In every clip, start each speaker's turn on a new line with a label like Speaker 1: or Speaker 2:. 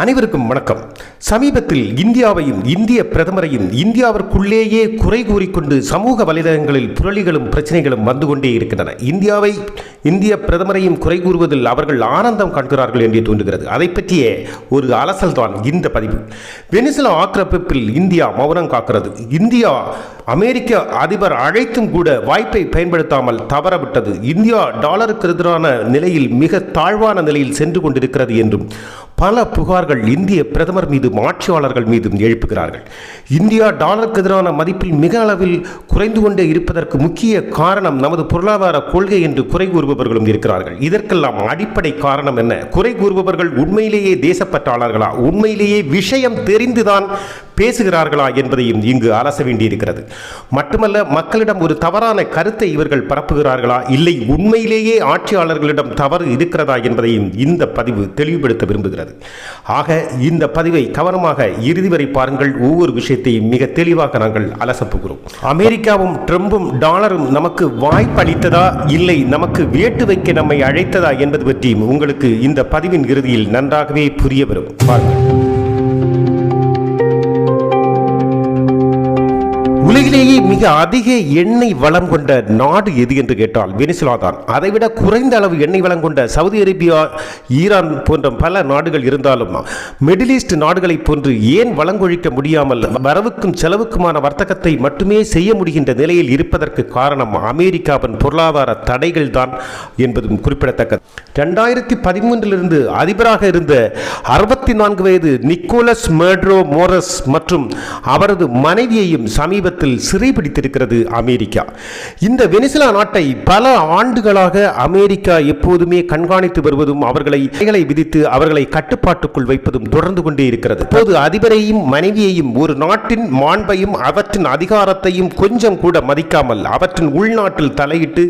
Speaker 1: அனைவருக்கும் வணக்கம். சமீபத்தில் இந்தியாவையும் இந்திய பிரதமரையும் இந்தியாவிற்குள்ளேயே குறை கூறிக்கொண்டு சமூக வலைதளங்களில் புரளிகளும் பிரச்சனைகளும் வந்து கொண்டே இருக்கின்றன. இந்தியாவை இந்திய பிரதமரையும் குறை கூறுவதில் அவர்கள் ஆனந்தம் காண்கிறார்கள் என்று தோன்றுகிறது. அதை பற்றிய ஒரு அலசல் தான் இந்த பதிவு. வெனிசுலா ஆக்கிரமிப்பில் இந்தியா மௌனம் காக்கிறது. இந்தியா அமெரிக்க அதிபர் அழைத்தும் கூட வாய்ப்பை பயன்படுத்தாமல் தவறவிட்டது. இந்தியா டாலருக்கு எதிரான நிலையில் மிக தாழ்வான நிலையில் சென்று கொண்டிருக்கிறது என்றும் பல புகார்கள் இந்திய பிரதமர் மீதும் ஆட்சியாளர்கள் மீதும் எழுப்புகிறார்கள். இந்தியா டாலருக்கு எதிரான மதிப்பில் மிக அளவில் குறைந்து கொண்டே இருப்பதற்கு முக்கிய காரணம் நமது பொருளாதார கொள்கை என்று குறை கூறுபவர்களும் இருக்கிறார்கள். இதற்கெல்லாம் அடிப்படை காரணம் என்ன? குறை கூறுபவர்கள் உண்மையிலேயே தேசப்பற்றாளர்களா? உண்மையிலேயே விஷயம் தெரிந்துதான் பேசுகிறார்களா என்பதையும் இங்கு அலச வேண்டியிருக்கிறது. மட்டுமல்ல மக்களிடம் ஒரு தவறான கருத்தை இவர்கள் பரப்புகிறார்களா? இல்லை உண்மையிலேயே ஆட்சியாளர்களிடம் தவறு இருக்கிறதா என்பதையும் இந்த பதிவு தெளிவுபடுத்த விரும்புகிறது. ஆக இந்த பதிவை கவனமாக இறுதி வரை பாருங்கள். ஒவ்வொரு விஷயத்தையும் மிக தெளிவாக நாங்கள் அலசப்புகிறோம் அமெரிக்காவும் ட்ரம்பும் டாலரும் நமக்கு வாய்ப்பளித்ததா இல்லை நமக்கு வேட்டு வைக்க நம்மை அழைத்ததா என்பது பற்றியும் உங்களுக்கு இந்த பதிவின் இறுதியில் நன்றாகவே புரிய வரும். பாருங்கள். உலகிலேயே மிக அதிக எண்ணெய் வளம் கொண்ட நாடு எது என்று கேட்டால் வெனிசுலா தான். அதைவிட குறைந்த அளவு எண்ணெய் வளம் கொண்ட சவுதி அரேபியா ஈரான் போன்ற பல நாடுகள் இருந்தாலும் மிடில் ஈஸ்ட் நாடுகளைப் போன்று ஏன் வளங்கொழிக்க முடியாமல் வரவுக்கும் செலவுக்குமான வர்த்தகத்தை மட்டுமே செய்ய முடிகின்ற நிலையில் இருப்பதற்கு காரணம் அமெரிக்காவின் பொருளாதார தடைகள் தான் என்பதும் குறிப்பிடத்தக்கது. ரெண்டாயிரத்தி பதிமூன்றிலிருந்து அதிபராக இருந்த அறுபத்தி நான்கு வயது நிக்கோலஸ் மேட்ரோ மோரஸ் மற்றும் அவரது மனைவியையும் சமீப சமீபத்தில் சிறைபிடித்திருக்கிறது அமெரிக்கா. இந்த வெனிசுலா நாட்டை பல ஆண்டுகளாக அமெரிக்கா எப்போதுமே கண்காணித்து வருவதும் அவர்களை தடைகளை விதித்து அவர்களை கட்டுப்பாட்டுக்குள் வைப்பதும் தொடர்ந்து கொண்டே இருக்கிறது. இப்போது அதிபரையும் மனைவியையும் ஒரு நாட்டின் மாண்பையும் அவற்றின் அதிகாரத்தையும் கொஞ்சம் கூட மதிக்காமல் அவற்றின் உள்நாட்டில் தலையிட்டு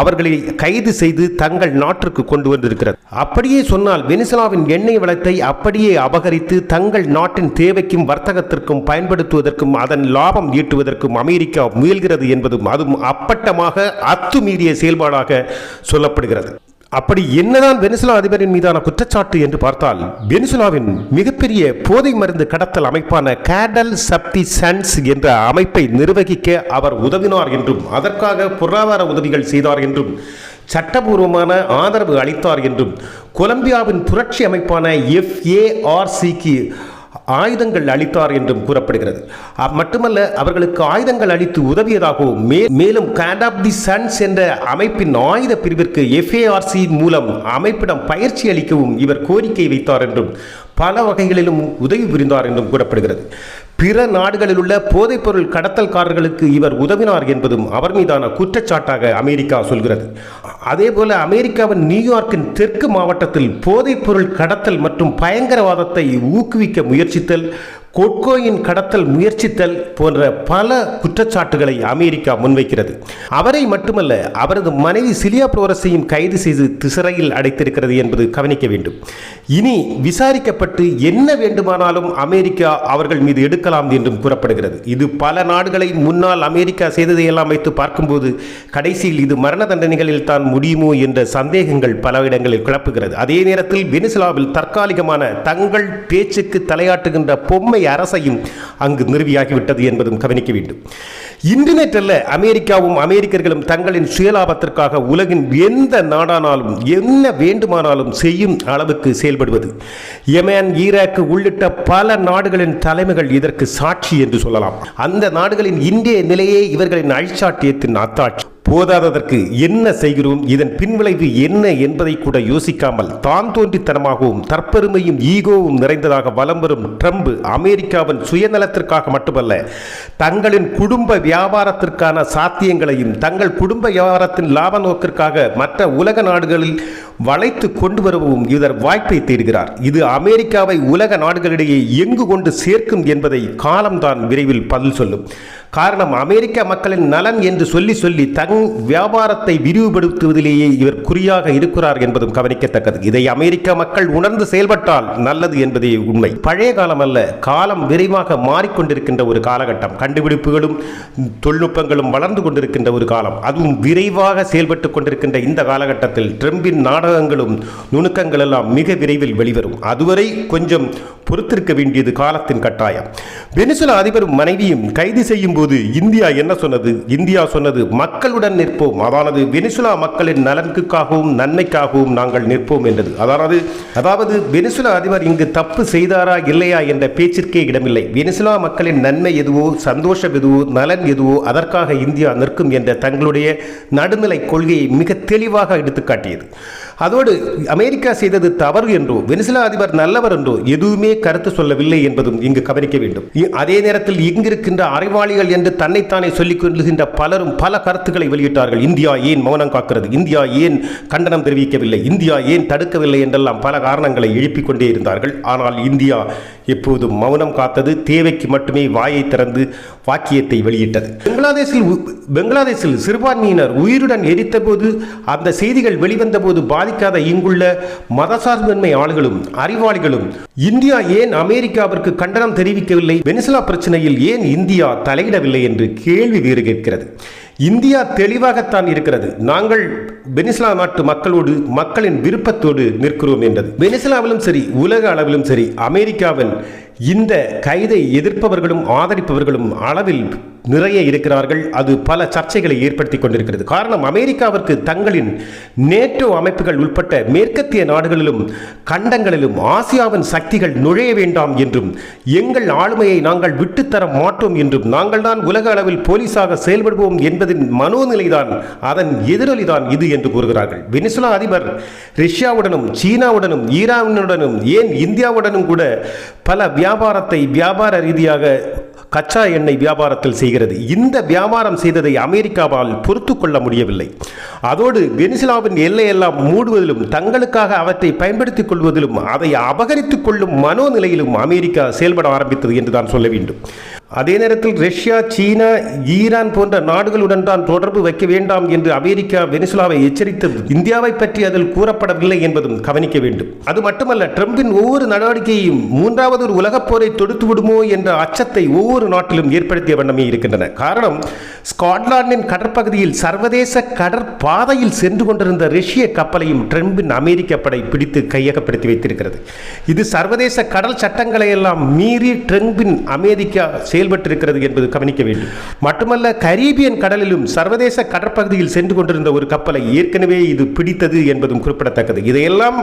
Speaker 1: அவர்களை கைது செய்து தங்கள் நாட்டிற்கு கொண்டு வந்திருக்கிறது. அப்படியே சொன்னால் வெனிசுலாவின் எண்ணெய் வளத்தை அப்படியே அபகரித்து தங்கள் நாட்டின் தேவைக்கும் வர்த்தகத்திற்கும் பயன்படுத்துவதற்கும் அதன் லாபம் ஈட்டுவதற்கும் அமெரிக்கா முயல்கிறது என்பதும் அதுவும் அப்பட்டமாக அத்துமீறிய செயல்பாடாக சொல்லப்படுகிறது. அப்படி என்னதான் வெனிசுலா அதிபரின் மீதான குற்றச்சாட்டு என்று பார்த்தால் வெனிசுலாவின் மிகப்பெரிய போதை மருந்து கடத்தல் அமைப்பான கேடல் சப்தி சன்ஸ் என்ற அமைப்பை நிர்வகிக்க அவர் உதவினார் என்றும் அதற்காக பொருளாதார உதவிகள் செய்தார் என்றும் சட்டபூர்வமான ஆதரவு அளித்தார் என்றும் கொலம்பியாவின் புரட்சி அமைப்பான எஃப்ஏஆர்சிக்கு ஆயுதங்கள் அளித்தார் என்றும் கூறப்படுகிறது. மட்டுமல்ல அவர்களுக்கு ஆயுதங்கள் அளித்து உதவியதாகவும் மே மேலும் கேண்ட் ஆஃப் தி சன்ஸ் என்ற அமைப்பின் ஆயுத பிரிவிற்கு எஃப்ஏஆர்சி மூலம் அமைப்பிடம் பயிற்சி அளிக்கவும் இவர் கோரிக்கை வைத்தார் என்றும் பல வகைகளிலும் உதவி புரிந்தார் என்றும் கூறப்படுகிறது. பிற நாடுகளில் உள்ள போதைப்பொருள் கடத்தல்காரர்களுக்கு இவர் உதவினார் என்பதும் அவர் மீதான குற்றச்சாட்டாக அமெரிக்கா சொல்கிறது. அதேபோல அமெரிக்காவின் நியூயார்க்கின் தெற்கு மாவட்டத்தில் போதைப்பொருள் கடத்தல் மற்றும் பயங்கரவாதத்தை ஊக்குவிக்க முயற்சித்தல் கொட்கோயின் கடத்தல் முயற்சித்தல் போன்ற பல குற்றச்சாட்டுகளை அமெரிக்கா முன்வைக்கிறது. அவரை மட்டுமல்ல அவரது மனைவி சிலியா புளோரஸையும் கைது செய்து சிறையில் அடைத்திருக்கிறது என்பது கவனிக்க வேண்டும். இனி விசாரிக்கப்பட்டு என்ன வேண்டுமானாலும் அமெரிக்கா அவர்கள் மீது எடுக்கலாம் என்றும் கூறப்படுகிறது. இது பல நாடுகளை முன்னால் அமெரிக்கா செய்ததையெல்லாம் வைத்து பார்க்கும்போது கடைசியில் இது மரண தண்டனைகளில் தான் முடியுமோ என்ற சந்தேகங்கள் பல இடங்களில் கிளப்புகிறது அதே நேரத்தில் வெனிசுலாவில் தற்காலிகமான தங்கள் பேச்சுக்கு தலையாட்டுகின்ற பொம்மை அரசையும் அங்கு நிறுவியாகிவிட்டது என்பதும் கவனிக்க வேண்டும். இன்டர்நெட் அல்ல அமெரிக்காவும் அமெரிக்கர்களும் தங்களின் சுயலாபத்திற்காக உலகின் எந்த நாடானாலும் என்ன வேண்டுமானாலும் செய்யும் அளவுக்கு செயல்படுவது. யமேன் ஈராக் உள்ளிட்ட பல நாடுகளின் தலைமைகள் இதற்கு சாட்சி என்று சொல்லலாம். அந்த நாடுகளின் இந்திய நிலையே இவர்களின் அழிச்சாட்டியத்தின் அத்தாட்சி. போதாததற்கு என்ன செய்கிறோம்? இதன் பின்விளைவு என்ன என்பதை கூட யோசிக்காமல் தான் தோன்றித்தனமாகவும் தற்பெருமையும் ஈகோவும் நிறைந்ததாக வலம் வரும் ட்ரம்ப் அமெரிக்காவின் சுயநலத்திற்காக மட்டுமல்ல தங்களின் குடும்ப வியாபாரத்திற்கான சாத்தியங்களையும் தங்கள் குடும்ப வியாபாரத்தின் லாப நோக்கிற்காக மற்ற உலக நாடுகளில் வளைத்து கொண்டு வரவும் இவர் வாய்ப்பை தேடுகிறார். இது அமெரிக்காவை உலக நாடுகளிடையே எங்கு கொண்டு சேர்க்கும் என்பதை காலம்தான் விரைவில் பதில் சொல்லும். காரணம் அமெரிக்க மக்களின் நலன் என்று சொல்லி சொல்லி தங் வியாபாரத்தை விரிவுபடுத்துவதிலேயே இவர் குறியாக இருக்கிறார் என்பதும் கவனிக்கத்தக்கது. இதை அமெரிக்க மக்கள் உணர்ந்து செயல்பட்டால் நல்லது என்பதே உண்மை. பழைய காலம் அல்ல காலம் விரைவாக மாறிக்கொண்டிருக்கின்ற ஒரு காலகட்டம். கண்டுபிடிப்புகளும் தொழில்நுட்பங்களும் வளர்ந்து கொண்டிருக்கின்ற ஒரு காலம். அதுவும் விரைவாக செயல்பட்டு கொண்டிருக்கின்ற இந்த காலகட்டத்தில் ட்ரம்பின் நாடு நாடகங்களும் நுணுக்கங்கள் எல்லாம் மிக விரைவில் வெளிவரும். அதுவரை கொஞ்சம் பொறுத்திருக்க வேண்டியது காலத்தின் கட்டாயம். வெனிசுலா அதிபரும் மனைவியும் கைது செய்யும் போது இந்தியா என்ன சொன்னது? இந்தியா சொன்னது மக்களுடன் நிற்போம். அதானது வெனிசுலா மக்களின் நலனுக்காகவும் நன்மைக்காகவும் நாங்கள் நிற்போம் என்றது. அதானது அதாவது வெனிசுலா அதிபர் இங்கு தப்பு செய்தாரா இல்லையா என்ற பேச்சிற்கே இடமில்லை. வெனிசுலா மக்களின் நன்மை எதுவோ சந்தோஷம் எதுவோ நலன் எதுவோ அதற்காக இந்தியா நிற்கும் என்ற தங்களுடைய நடுநிலை கொள்கையை மிக தெளிவாக எடுத்துக்காட்டியது. அதோடு அமெரிக்கா செய்தது தவறு என்றோ வெனிசுலா அதிபர் நல்லவர் என்றோ எதுவுமே கருத்து சொல்லவில்லை என்பதும் இங்கு கவனிக்க வேண்டும். அதே நேரத்தில் இங்கிருக்கின்ற அறிவாளிகள் என்று தன்னைத்தானே சொல்லிக் கொள்கின்ற பலரும் பல கருத்துக்களை வெளியிட்டார்கள். இந்தியா ஏன் மௌனம் காக்கிறது? இந்தியா ஏன் கண்டனம் தெரிவிக்கவில்லை? இந்தியா ஏன் தடுக்கவில்லை என்றெல்லாம் பல காரணங்களை எழுப்பிக் கொண்டே இருந்தார்கள். ஆனால் இந்தியா எப்போதும் மௌனம் காத்தது தேவைக்கு மட்டுமே வாயை திறந்து வாக்கியத்தை வெளியிட்டது. பங்களாதேஷில் பங்களாதேஷில் சிறுபான்மையினர் உயிருடன் எரித்தபோது அந்த செய்திகள் வெளிவந்தபோது பாதிக்காத இங்குள்ள மதசார்பின்மை ஆளுகளும் அறிவாளிகளும் இந்தியா ஏன் அமெரிக்காவிற்கு கண்டனம் தெரிவிக்கவில்லை? வெனிசுலா பிரச்சனையில் ஏன் இந்தியா தலையிடவில்லை என்று கேள்வி வேறு கேட்கிறது. இந்தியா தெளிவாகத்தான் இருக்கிறது. நாங்கள் வெனிசுலா நாட்டு மக்களோடு மக்களின் விருப்பத்தோடு நிற்கிறோம் என்றது. வெனிசுலாவிலும் சரி உலக அளவிலும் சரி அமெரிக்காவின் இந்த கைதை எதிர்ப்பவர்களும் ஆதரிப்பவர்களும் அளவில் நிறைய இருக்கிறார்கள். அது பல சர்ச்சைகளை ஏற்படுத்தி கொண்டிருக்கிறது. காரணம் அமெரிக்காவிற்கு தங்களின் நேட்டோ அமைப்புகள் உட்பட்ட மேற்கத்திய நாடுகளிலும் கண்டங்களிலும் ஆசியாவின் சக்திகள் நுழைய வேண்டாம் என்றும் எங்கள் ஆளுமையை நாங்கள் விட்டுத்தர மாட்டோம் என்றும் நாங்கள் தான் உலக அளவில் போலீஸாக செயல்படுவோம் என்பது என்பதின் மனோநிலைதான் அதன் எதிரொலிதான் இது என்று கூறுகிறார்கள். வெனிசுலா அதிபர் ரஷ்யாவுடனும் சீனாவுடனும் ஈரானுடனும் ஏன் இந்தியாவுடனும் கூட பல வியாபாரத்தை வியாபார ரீதியாக கச்சா எண்ணெய் வியாபாரத்தில் செய்கிறது. இந்த வியாபாரம் செய்ததை அமெரிக்காவால் பொறுத்து கொள்ள முடியவில்லை. அதோடு வெனிசுலாவின் எல்லையெல்லாம் மூடுவதிலும் தங்களுக்காக அவற்றை பயன்படுத்திக் கொள்வதிலும் அதை அபகரித்துக் கொள்ளும் மனோநிலையிலும் அமெரிக்கா செயல்பட ஆரம்பித்தது என்று தான் சொல்ல வேண்டும். அதே நேரத்தில் ரஷ்யா சீனா ஈரான் போன்ற நாடுகளுடன் தான் தொடர்பு வைக்க வேண்டாம் என்று அமெரிக்கா வெனிசுலாவை எச்சரித்தது இந்தியாவை பற்றி அதில் கூறப்படவில்லை என்பதும் கவனிக்க வேண்டும். அது மட்டுமல்ல ட்ரம்பின் ஒவ்வொரு நடவடிக்கையும் மூன்றாவது ஒரு உலகப் போரை தொடுத்து விடுமோ என்ற அச்சத்தை ஒவ்வொரு நாட்டிலும் ஏற்படுத்திய வண்ணமே இருக்கின்றன. காரணம் ஸ்காட்லாந்தின் கடற்பகுதியில் சர்வதேச கடற்பாதையில் சென்று கொண்டிருந்த ரஷ்ய கப்பலையும் ட்ரம்பின் அமெரிக்க படை பிடித்து கையகப்படுத்தி வைத்திருக்கிறது. இது சர்வதேச கடல் சட்டங்களை எல்லாம் மீறி ட்ரம்பின் அமெரிக்கா செயல்பட்டிருக்கிறது என்பது கவனிக்க வேண்டும். மட்டுமல்ல கரீபியன் கடலிலும் சர்வதேச கடற்பகுதியில் சென்று கொண்டிருந்த ஒரு கப்பலை ஏற்கனவே இது பிடித்தது என்பதும் குறிப்பிடத்தக்கது. இதையெல்லாம்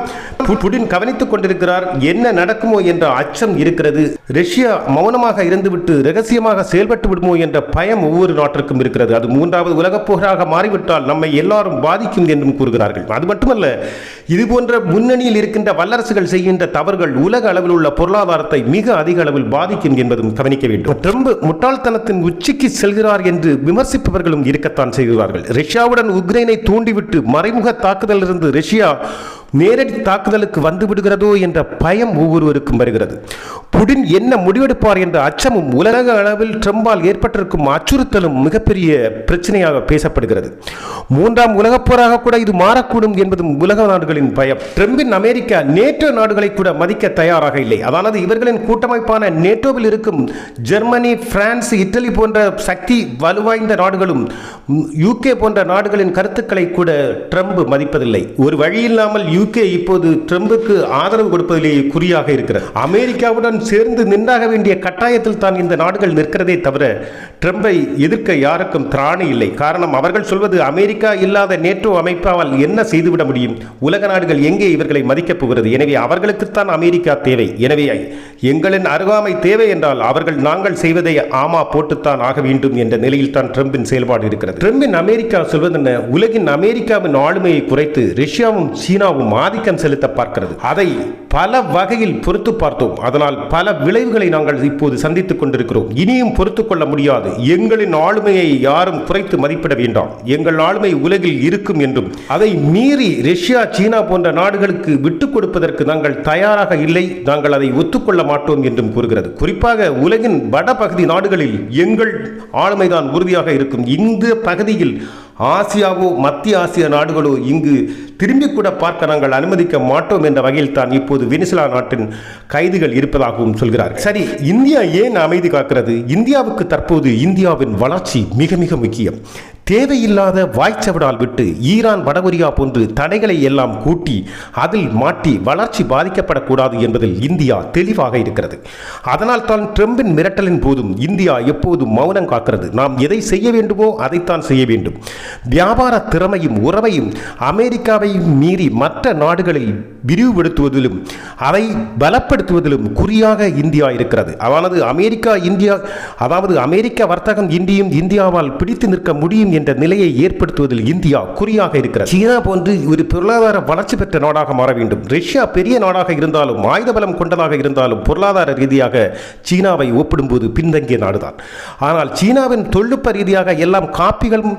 Speaker 1: புடின் கவனித்துக் கொண்டிருக்கிறார். என்ன நடக்குமோ என்ற அச்சம் இருக்கிறது. ரஷ்யா மௌனமாக இருந்துவிட்டு ரகசியமாக செயல்பட்டு விடுமோ என்ற பயம் ஒவ்வொரு நாட்டிற்கும் இருக்கிறது. அது மூன்றாவது உலகப் போராக மாறிவிட்டால் நம்மை எல்லாரும் பாதிக்கும் என்றும் கூறுகிறார்கள். அது மட்டுமல்ல இது போன்ற முன்னணியில் இருக்கின்ற வல்லரசுகள் செய்கின்ற தவறுகள் உலக அளவில் உள்ள பொருளாதாரத்தை மிக அதிக அளவில் பாதிக்கும் என்பதும் கவனிக்க வேண்டும். ட்ரம்ப் முட்டாள்தனத்தின் உச்சிக்கு செல்கிறார் என்று விமர்சிப்பவர்களும் இருக்கத்தான் செய்கிறார்கள். ரஷ்யாவுடன் உக்ரைனை தூண்டிவிட்டு மறைமுக தாக்குதலிலிருந்து ரஷ்யா நேரடி தாக்குதலுக்கு வந்து விடுகிறதோ என்ற பயம் ஒவ்வொருவருக்கும் வருகிறது. புடின் என்ன முடிவெடுப்பார் என்ற அச்சமும் உலக அளவில் ட்ரம்பால் ஏற்பட்டிருக்கும் அச்சுறுத்தலும் மிகப்பெரிய பிரச்சனையாக பேசப்படுகிறது. மூன்றாம் உலகப் போராக கூட இது மாறக்கூடும் என்பதும் உலக நாடுகளின் பயம். ட்ரம்பின் அமெரிக்கா நேட்டோ நாடுகளை கூட மதிக்க தயாராக இல்லை. அதாவது இவர்களின் கூட்டமைப்பான நேட்டோவில் இருக்கும் ஜெர்மனி பிரான்ஸ் இட்டலி போன்ற சக்தி வலுவாய்ந்த நாடுகளும் யூகே போன்ற நாடுகளின் கருத்துக்களை கூட ட்ரம்ப் மதிப்பதில்லை. ஒரு வழி இல்லாமல் யுகே இப்போது ட்ரம்புக்கு ஆதரவு கொடுப்பதிலேயே குறியாக இருக்கிறது. அமெரிக்காவுடன் சேர்ந்து நின்றாக வேண்டிய கட்டாயத்தில் தான் இந்த நாடுகள் நிற்கிறதே தவிர ட்ரம்பை எதிர்க்க யாருக்கும் திராணி இல்லை. காரணம் அவர்கள் சொல்வது அமெரிக்கா இல்லாத நேட்டோ அமைப்பால் என்ன செய்துவிட முடியும்? உலக நாடுகள் எங்கே இவர்களை மதிக்கப் போகிறது? எனவே அவர்களுக்குத்தான் அமெரிக்கா தேவை. எனவே எங்களின் அருகாமை தேவை என்றால் அவர்கள் நாங்கள் செய்வதை ஆமா போட்டுத்தான் ஆக வேண்டும் என்ற நிலையில் தான் ட்ரம்பின் செயல்பாடு இருக்கிறது. ட்ரம்பின் அமெரிக்கா சொல்வதென்ன? உலகின் அமெரிக்காவின் ஆளுமையை குறைத்து ரஷ்யாவும் சீனாவும் ஆதிக்கம் செலுத்த பார்க்கிறது. அதை பல வகையில் பொறுத்து பார்த்தோம். அதனால் பல விளைவுகளை நாங்கள் இப்போது சந்தித்துக் கொண்டிருக்கிறோம். இனியும் பொறுத்து கொள்ள முடியாது. எங்களின் ஆளுமையை யாரும் குறைத்து மதிப்பிட வேண்டாம். எங்கள் ஆளுமை உலகில் இருக்கும் என்றும் அதை மீறி ரஷ்யா சீனா போன்ற நாடுகளுக்கு விட்டுக் கொடுப்பதற்கு நாங்கள் தயாராக இல்லை. நாங்கள் அதை ஒத்துக்கொள்ள மாட்டோம் என்றும் கூறுகிறது. குறிப்பாக உலகின் வடபகுதி நாடுகளில் எங்கள் ஆளுமைதான் உறுதியாக இருக்கும். இந்த பகுதியில் ஆசியாவோ மத்திய ஆசிய நாடுகளோ இங்கு திரும்பி கூட பார்க்க நாங்கள் அனுமதிக்க மாட்டோம் என்ற வகையில் தான் இப்போது வெனிசுலா நாட்டின் கைதுகள் இருப்பதாகவும் சொல்கிறார் சரி இந்தியா ஏன் அமைதி காக்கிறது? இந்தியாவுக்கு தற்போது இந்தியாவின் வளர்ச்சி மிக மிக முக்கியம். தேவையில்லாத வாய்ச்சவிடால் விட்டு ஈரான் வடகொரியா போன்று தடைகளை எல்லாம் கூட்டி அதில் மாட்டி வளர்ச்சி பாதிக்கப்படக்கூடாது என்பதில் இந்தியா தெளிவாக இருக்கிறது. அதனால் தான் ட்ரம்பின் மிரட்டலின் போதும் இந்தியா எப்போதும் மௌனம் காக்கிறது. நாம் எதை செய்ய வேண்டுமோ அதைத்தான் செய்ய வேண்டும். வியாபார திறமையும் உறவையும் அமெரிக்காவையும் மீறி மற்ற நாடுகளை விரிவுபடுத்துவதிலும் அதை பலப்படுத்துவதிலும் குறியாக இந்தியா இருக்கிறது. அதாவது அமெரிக்கா இந்தியா அதாவது அமெரிக்க வர்த்தகம் இந்தியும் இந்தியாவால் பிடித்து நிற்க முடியும் என்ற நிலையை ஏற்படுத்துவதில் இந்தியா குறியாக இருக்கிறது. சீனா போன்று ஒரு பொருளாதார வளர்ச்சி பெற்ற நாடாக மாற வேண்டும். ரஷ்யா பெரிய நாடாக இருந்தாலும் ஆயுத பலம் கொண்டதாக இருந்தாலும் பொருளாதார ரீதியாக சீனாவை ஒப்பிடும்போது பின்தங்கிய நாடுதான். ஆனால் சீனாவின் தொழில்நுட்ப ரீதியாக எல்லாம் காப்பிகளும்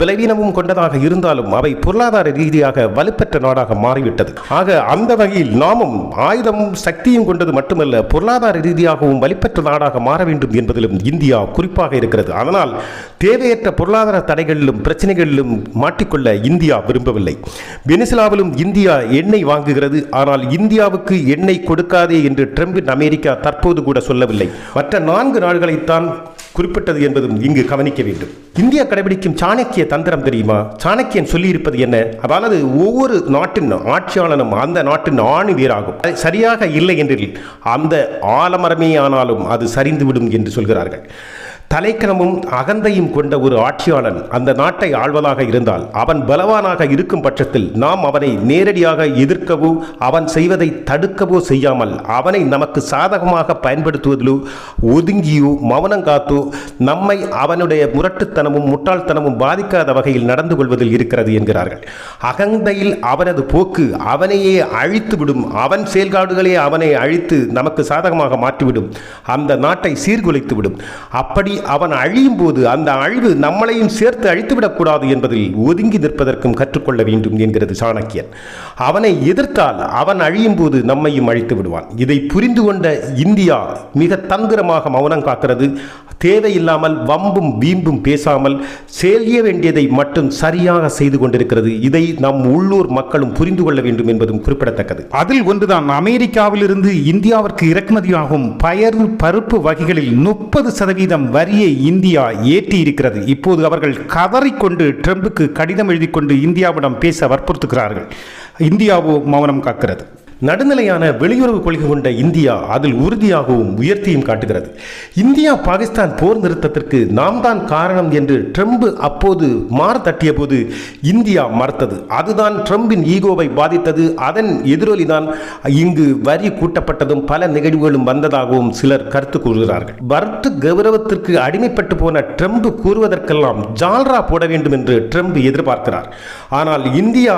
Speaker 1: பலவீனமும் கொண்டதாக இருந்தாலும் அவை பொருளாதார ரீதியாக வலுப்பெற்ற நாடாக மாறிவிட்டது. ஆக அந்த வகையில் நாமும் ஆயுதமும் சக்தியும் கொண்டது மட்டுமல்ல பொருளாதார ரீதியாகவும் வலுப்பெற்ற நாடாக மாற வேண்டும் என்பதிலும் இந்தியா குறிப்பாக இருக்கிறது. அதனால் தேவையற்ற பொருளாதார தடைகளிலும் பிரச்சனைகளிலும் மாட்டிக்கொள்ள இந்தியா விரும்பவில்லை. வெனிசுலாவிலும் இந்தியா எண்ணெய் வாங்குகிறது. ஆனால் இந்தியாவுக்கு எண்ணெய் கொடுக்காதே என்று ட்ரம்பின் அமெரிக்கா தற்போது கூட சொல்லவில்லை. மற்ற நான்கு நாடுகளைத்தான் குறிப்பிட்டது என்பதும் இங்கு கவனிக்க வேண்டும். இந்தியா கடைபிடிக்கும் சாணக்கிய தந்திரம் தெரியுமா? சாணக்கியன் சொல்லியிருப்பது என்ன? அதாவது ஒவ்வொரு நாட்டின் ஆட்சியாளனும் அந்த நாட்டின் ஆணி வீராகும். அது சரியாக இல்லை என்றில் அந்த ஆலமரமே ஆனாலும் அது சரிந்துவிடும் என்று சொல்கிறார்கள். தலைக்கணமும் அகந்தையும் கொண்ட ஒரு ஆட்சியாளன் அந்த நாட்டை ஆள்வதாக இருந்தால் அவன் பலவானாக இருக்கும் பட்சத்தில் நாம் அவனை நேரடியாக எதிர்க்கவோ அவன் செய்வதை தடுக்கவோ செய்யாமல் அவனை நமக்கு சாதகமாக பயன்படுத்துவதிலோ ஒதுங்கியோ மௌனம் காத்தோ நம்மை அவனுடைய முரட்டுத்தனமும் முட்டாள்தனமும் பாதிக்காத வகையில் நடந்து கொள்வதில் இருக்கிறது என்கிறார்கள். அகந்தையில் அவனது போக்கு அவனையே அழித்துவிடும் அவன் செயல்பாடுகளே அவனை அழித்து நமக்கு சாதகமாக மாற்றிவிடும் அந்த நாட்டை சீர்குலைத்துவிடும். அப்படி அவன் அழியும் போது அந்த அழிவு நம்மளையும் சேர்த்து அழித்துவிடக்கூடாது என்பதில் ஒதுங்கி நிற்பதற்கும் கற்றுக்கொள்ள வேண்டும் என்கிறது சாணக்கியன். அவனை எதிர்த்தால் அவன் அழியும் போது நம்மையும் அழித்து விடுவான் இதை புரிந்து கொண்ட இந்தியா மிக தந்திரமாக மௌனம் காக்கிறது. தேவையில்லாமல் வம்பும் வீம்பும் பேசாமல் செய்ய வேண்டியதை மட்டும் சரியாக செய்து கொண்டிருக்கிறது. இதை நம் உள்ளூர் மக்களும் புரிந்து கொள்ள வேண்டும் என்பதும் குறிப்பிடத்தக்கது.
Speaker 2: அதில் ஒன்றுதான். அமெரிக்காவிலிருந்து இந்தியாவிற்கு இறக்குமதியாகும் பயறு பருப்பு வகைகளில் முப்பது சதவீதம் வரியை இந்தியா ஏற்றி இருக்கிறது இப்போது அவர்கள் கதறிக்கொண்டு ட்ரம்புக்கு கடிதம் எழுதி கொண்டு இந்தியாவிடம் பேச வற்புறுத்துகிறார்கள். இந்தியாவோ மௌனம் காக்கிறது.
Speaker 1: நடுநிலையான வெளியுறவு கொள்கை கொண்ட இந்தியா அதில் உறுதியாகவும் உயர்த்தியும் காட்டுகிறது. இந்தியா பாகிஸ்தான் போர் நிறுத்தத்திற்கு நாம் தான் காரணம் என்று ட்ரம்ப் அப்போது மாறு தட்டிய போது இந்தியா மறுத்தது. அதுதான் ட்ரம்பின் ஈகோவை பாதித்தது. அதன் எதிரொலிதான் இங்கு வரி கூட்டப்பட்டதும் பல நிகழ்வுகளும் வந்ததாகவும் சிலர் கருத்து கூறுகிறார்கள். வர்த்து கௌரவத்திற்கு அடிமைப்பட்டு போன ட்ரம்ப் கூறுவதற்கெல்லாம் ஜால்ரா போட வேண்டும் என்று ட்ரம்ப் எதிர்பார்க்கிறார். ஆனால் இந்தியா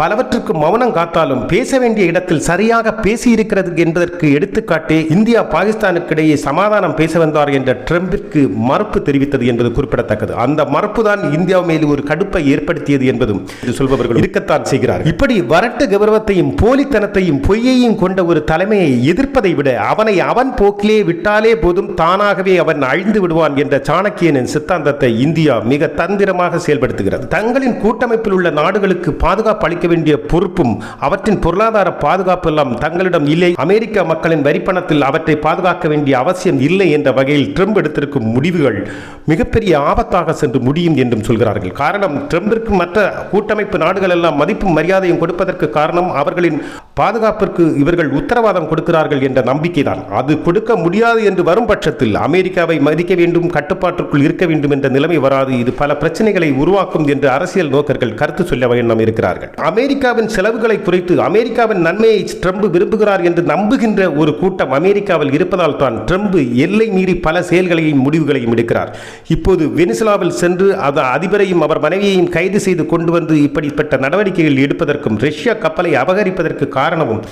Speaker 1: பலவற்றுக்கு மௌனம் காத்தாலும் பேச வேண்டிய இடத்தில் சரியாக பேசியிருக்கிறது என்பதற்கு எடுத்துக்காட்டே இந்தியா பாகிஸ்தானுக்கு இடையே சமாதானம் பேச வந்தார் என்ற ட்ரம்பிற்கு மறுப்பு தெரிவித்தது என்பது குறிப்பிடத்தக்கது. அந்த மறுப்பு தான் இந்தியா மேல் ஒரு கடுப்பை ஏற்படுத்தியது என்பதும் சொல்பவர்கள் இருக்கத்தான் செய்கிறார் இப்படி வரட்டு கௌரவத்தையும் போலித்தனத்தையும் பொய்யையும் கொண்ட ஒரு தலைமையை எதிர்ப்பதை விட அவனை அவன் போக்கிலே விட்டாலே போதும் தானாகவே அவன் அழிந்து விடுவான் என்ற சாணக்கியனின் சித்தாந்தத்தை இந்தியா மிக தந்திரமாக செயல்படுத்துகிறது. தங்களின் கூட்டமைப்பில் உள்ள நாடுகளுக்கு பாதுகாப்பு அளிக்க வேண்டிய பொறுப்பும் அவற்றின் பொருளாதார பாதுகாப்பு எல்லாம் தங்களிடம் இல்லை. அமெரிக்க மக்களின் வரிப்பணத்தில் அவற்றை பாதுகாக்க வேண்டிய அவசியம் இல்லை என்ற வகையில் ட்ரம்ப் எடுத்திருக்கும் முடிவுகள் மிகப்பெரிய ஆபத்தாக சென்று முடியும் என்றும் சொல்கிறார்கள். காரணம் ட்ரம்பிற்கு மற்ற கூட்டமைப்பு நாடுகள் எல்லாம் மதிப்பும் மரியாதையும் கொடுப்பதற்கு காரணம் அவர்களின் பாதுகாப்பிற்கு இவர்கள் உத்தரவாதம் கொடுக்கிறார்கள் என்ற நம்பிக்கைதான். அது கொடுக்க முடியாது என்று வரும் பட்சத்தில் அமெரிக்காவை மதிக்க வேண்டும் கட்டுப்பாட்டுக்குள் இருக்க வேண்டும் என்ற நிலைமை வராது. இது பல பிரச்சனைகளை உருவாக்கும் என்று அரசியல் நோக்கர்கள் கருத்து சொல்ல வண்ணம் இருக்கிறார்கள். அமெரிக்காவின் செலவுகளை குறைத்து அமெரிக்காவின் நன்மையை ட்ரம்ப் விரும்புகிறார் என்று நம்புகின்ற ஒரு கூட்டம் அமெரிக்காவில் இருப்பதால் தான் ட்ரம்ப் எல்லை மீறி பல செயல்களையும் முடிவுகளையும் எடுக்கிறார். இப்போது வெனிசுலாவில் சென்று அந்த அதிபரையும் அவர் மனைவியையும் கைது செய்து கொண்டு வந்து இப்படிப்பட்ட நடவடிக்கைகள் எடுப்பதற்கும் ரஷ்யா கப்பலை அபகரிப்பதற்கு காரணமும்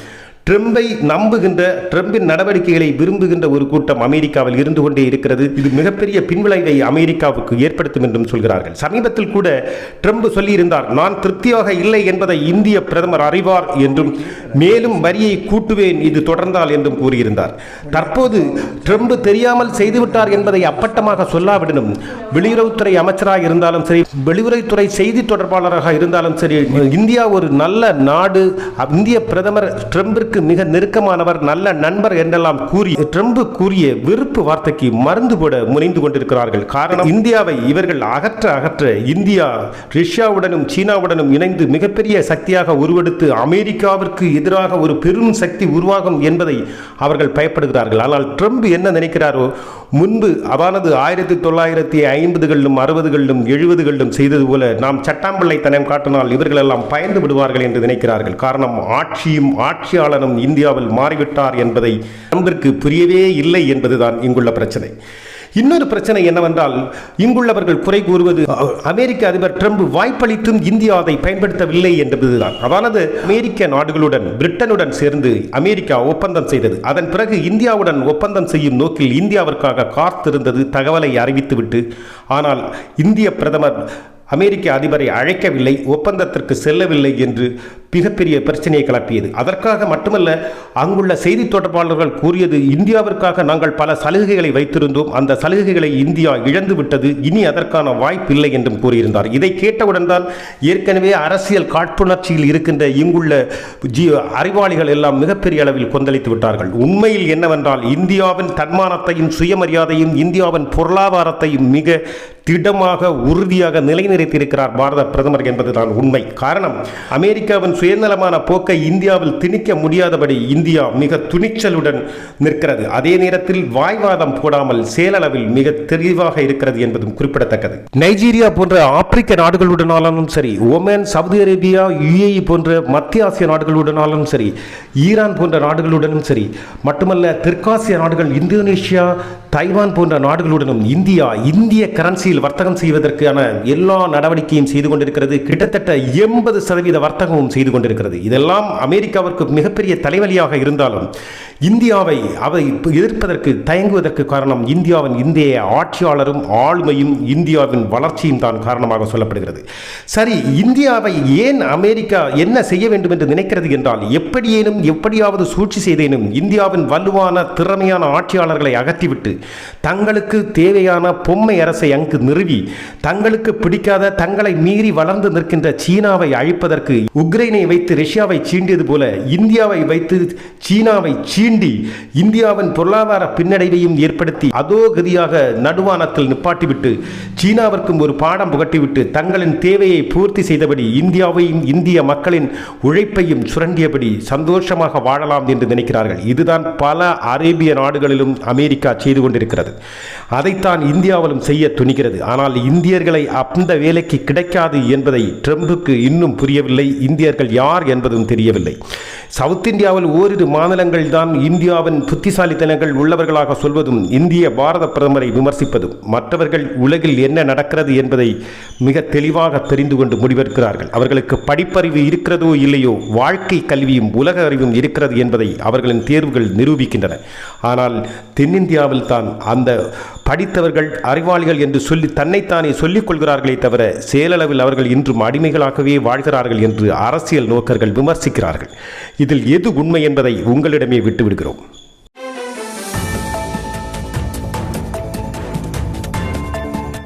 Speaker 1: ட்ரம்பை நம்புகின்ற ட்ரம்பின் நடவடிக்கைகளை விரும்புகின்ற ஒரு கூட்டம் அமெரிக்காவில் இருந்து கொண்டே இருக்கிறது. இது மிகப்பெரிய பின்விளைவை அமெரிக்காவுக்கு ஏற்படுத்தும் என்றும் சொல்கிறார்கள். சமீபத்தில் கூட ட்ரம்ப் சொல்லியிருந்தார் நான் திருப்தியாக இல்லை என்பதை இந்திய பிரதமர் அறிவார் என்றும் மேலும் வரியை கூட்டுவேன் இது தொடர்ந்தால் என்றும் கூறியிருந்தார். தற்போது ட்ரம்ப் தெரியாமல் செய்துவிட்டார் என்பதை அப்பட்டமாக சொல்லாவிடனும் வெளியுறவுத்துறை அமைச்சராக இருந்தாலும் சரி வெளியுறவுத்துறை செய்தி தொடர்பாளராக இருந்தாலும் சரி இந்தியா ஒரு நல்ல நாடு. இந்திய பிரதமர் ட்ரம்பிற்கு ட்ரம்புக்கு மிக நெருக்கமானவர் நல்ல நண்பர் என்றெல்லாம் கூறி ட்ரம்ப் கூறிய வெறுப்பு வார்த்தைக்கு மருந்து போட முனைந்து கொண்டிருக்கிறார்கள். காரணம் இந்தியாவை இவர்கள் அகற்ற அகற்ற இந்தியா ரஷ்யாவுடனும் சீனாவுடனும் இணைந்து மிகப்பெரிய சக்தியாக உருவெடுத்து அமெரிக்காவிற்கு எதிராக ஒரு பெரும் சக்தி உருவாகும் என்பதை அவர்கள் பயப்படுகிறார்கள். ஆனால் ட்ரம்ப் என்ன நினைக்கிறாரோ முன்பு அதானது ஆயிரத்தி தொள்ளாயிரத்தி ஐம்பதுகளிலும் அறுபதுகளிலும் எழுபதுகளிலும் செய்தது போல நாம் சட்டாம்பிள்ளைத்தனம் காட்டினால் இவர்களெல்லாம் பயந்து விடுவார்கள் என்று நினைக்கிறார்கள். காரணம் ஆட்சியும் ஆட்சியாளர் ஆட்சியாளரும் இந்தியாவில் மாறிவிட்டார் என்பதை ட்ரம்பிற்கு புரியவே இல்லை என்பதுதான் இங்குள்ள பிரச்சனை. இன்னொரு பிரச்சனை என்னவென்றால் இங்குள்ளவர்கள் குறை கூறுவது அமெரிக்க அதிபர் ட்ரம்ப் வாய்ப்பளித்தும் இந்தியா அதை பயன்படுத்தவில்லை என்பதுதான். அதானது அமெரிக்க நாடுகளுடன் பிரிட்டனுடன் சேர்ந்து அமெரிக்கா ஒப்பந்தம் செய்தது. அதன் பிறகு இந்தியாவுடன் ஒப்பந்தம் செய்யும் நோக்கில் இந்தியாவிற்காக காத்திருந்தது தகவலை அறிவித்துவிட்டு ஆனால் இந்திய பிரதமர் அமெரிக்க அதிபரை அழைக்கவில்லை ஒப்பந்தத்திற்கு செல்லவில்லை என்று மிகப்பெரிய பிரச்சனையை கிளப்பியது அதற்காக மட்டுமல்ல அங்குள்ள செய்தி தொடர்பாளர்கள் கூறியது இந்தியாவிற்காக நாங்கள் பல சலுகைகளை வைத்திருந்தோம். அந்த சலுகைகளை இந்தியா இழந்து விட்டது. இனி அதற்கான வாய்ப்பு இல்லை என்றும் கூறியிருந்தார். இதை கேட்டவுடன் தான் ஏற்கனவே அரசியல் காழ்ப்புணர்ச்சியில் இருக்கின்ற இங்குள்ள ஜி அறிவாளிகள் எல்லாம் மிகப்பெரிய அளவில் கொந்தளித்து விட்டார்கள். உண்மையில் என்னவென்றால் இந்தியாவின் தன்மானத்தையும் சுயமரியாதையும் இந்தியாவின் பொருளாதாரத்தையும் மிக திடமாக உறுதியாக நிலைநிறுத்தியிருக்கிறார் பாரத பிரதமர் என்பதுதான் உண்மை. காரணம் அமெரிக்காவின் சுயநலமான போக்கை இந்தியாவில் திணிக்க முடியாதபடி இந்தியா மிக துணிச்சலுடன் நிற்கிறது. அதே நேரத்தில் வாய்வாதம் போடாமல் செயலளவில் மிக தெளிவாக இருக்கிறது என்பதும் குறிப்பிடத்தக்கது. நைஜீரியா போன்ற ஆப்பிரிக்க நாடுகளுடனாலும் சரி ஒமேன் சவுதி அரேபியா யுஏஇ போன்ற மத்திய ஆசிய நாடுகளுடனாலும் சரி ஈரான் போன்ற நாடுகளுடனும் சரி மட்டுமல்ல தெற்காசிய நாடுகள் இந்தோனேஷியா தைவான் போன்ற நாடுகளுடனும் இந்தியா இந்திய கரன்சியில் வர்த்தகம் செய்வதற்கான எல்லா நடவடிக்கையும் செய்து கொண்டிருக்கிறது. கிட்டத்தட்ட எண்பது சதவீத வர்த்தகமும் செய்து கொண்டிருக்கிறது. இதெல்லாம் அமெரிக்காவிற்கு மிகப்பெரிய தலைவலியாக இருந்தாலும் இந்தியாவை அவை எதிர்ப்பதற்கு தயங்குவதற்கு காரணம் இந்தியாவின் இந்திய ஆட்சியாளரும் ஆளுமையும் இந்தியாவின் வளர்ச்சியும் தான் காரணமாக சொல்லப்படுகிறது. சரி இந்தியாவை ஏன் அமெரிக்கா என்ன செய்ய வேண்டும் என்று நினைக்கிறது என்றால் எப்படியேனும் எப்படியாவது சூழ்ச்சி செய்தேனும் இந்தியாவின் வலுவான திறமையான ஆட்சியாளர்களை அகற்றிவிட்டு தங்களுக்கு தேவையான பொம்மை அரசை அங்கு நிறுவி தங்களுக்கு பிடிக்காத தங்களை மீறி வளர்ந்து நிற்கின்ற சீனாவை அழிப்பதற்கு உக்ரைனை வைத்து ரஷ்யாவை சீண்டியது போல இந்தியாவை வைத்து சீனாவை சீண்டி இந்தியாவின் பொருளாதார பின்னடைவையும் ஏற்படுத்தி அதோகதியாக நடுவானத்தில் நிப்பாட்டிவிட்டு சீனாவிற்கும் ஒரு பாடம் புகட்டிவிட்டு தங்களின் தேவையை பூர்த்தி செய்தபடி இந்தியாவையும் இந்திய மக்களின் உழைப்பையும் சுரண்டியபடி சந்தோஷமாக வாழலாம் என்று நினைக்கிறார்கள். இதுதான் பல அரேபிய நாடுகளிலும் அமெரிக்கா செய்து கொண்டிருக்கிறது. அதைத்தான் இந்தியாவிலும் செய்ய துணிகிறது ஆனால் இந்தியர்களை அந்த வேலைக்கு கிடைக்காது என்பதை ட்ரம்புக்கு இன்னும் புரியவில்லை. இந்தியர்கள் யார் என்பதும் தெரியவில்லை. சவுத் இந்தியாவில் ஓரிரு மாநிலங்கள் தான் இந்தியாவின் புத்திசாலித்தனங்கள் உள்ளவர்களாக சொல்வதும் இந்திய பாரத பிரதமரை விமர்சிப்பதும். மற்றவர்கள் உலகில் என்ன நடக்கிறது என்பதை மிக தெளிவாக தெரிந்து கொண்டு முடிவெடுக்கிறார்கள். அவர்களுக்கு படிப்பறிவு இருக்கிறதோ இல்லையோ வாழ்க்கை கல்வியும் உலக அறிவும் இருக்கிறது என்பதை அவர்களின் தேர்வுகள் நிரூபிக்கின்றன. ஆனால் தென்னிந்தியாவில் தான் அந்த படித்தவர்கள் அறிவாளிகள் என்று சொல்லி தன்னைத்தானே சொல்லிக் கொள்கிறார்களே தவிர செயலளவில் அவர்கள் இன்றும் அடிமைகளாகவே வாழ்கிறார்கள் என்று அரசியல் நோக்கர்கள் விமர்சிக்கிறார்கள். இதில் எது உண்மை என்பதை உங்களிடமே விட்டுவிடுகிறோம்.